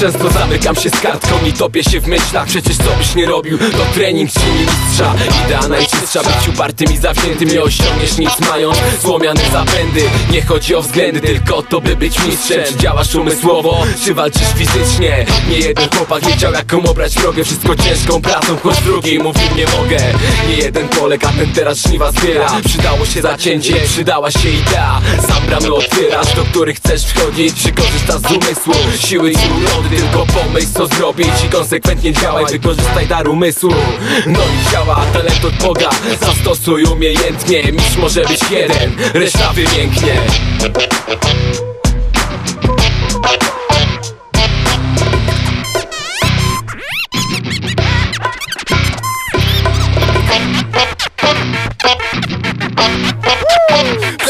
Często zamykam się z kartką i topię się w myślach. Przecież co byś nie robił, to trening czyni mistrza. Idea najczystsza, być upartym i zawziętym. Nie osiągniesz nic mając. Złomiane zapędy. Nie chodzi o względy, tylko o to by być mistrzem. Czy działasz umysłowo, czy walczysz fizycznie? Nie jeden chłopak wiedział jaką obrać drogę. Wszystko ciężką pracą, choć drugi mówił nie mogę. Nie jeden Polek, a ten teraz żniwa zbiera. Przydało się zacięcie, przydała się idea. Sam bramy otwierasz, do których chcesz wchodzić. Czy z umysłu, siły ci urody Tylko pomyśl co zrobić i konsekwentnie działaj Wykorzystaj dar umysłu, no i działa Talent od Boga, zastosuj umiejętnie Mistrz może być jeden, reszta wymięknie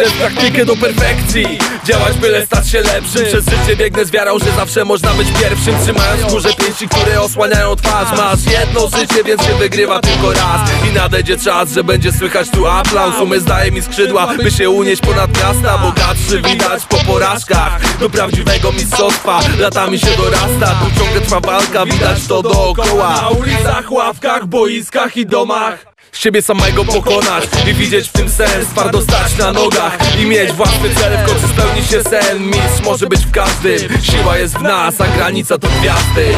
Przez praktykę do perfekcji. Działać byle stać się lepszym. Przez życie biegnę z wiarą, że zawsze można być pierwszym. Trzymając w górze pięści, które osłaniają twarz. Masz jedno życie, więc się wygrywa tylko raz. I nadejdzie czas, że będzie słychać tu aplauz. Umysł daje mi skrzydła, by się unieść ponad miasta. Bogatszy widać po porażkach Do prawdziwego mistrzostwa. Latami się dorasta Tu ciągle trwa walka, widać to dookoła. Na ulicach, ławkach, boiskach i domach Siebie samego pokonać i widzieć w tym sens Twardo stać na nogach i mieć własny cel W końcu spełni się sen. Mistrz może być w każdym Siła jest w nas, a granica to gwiazdy.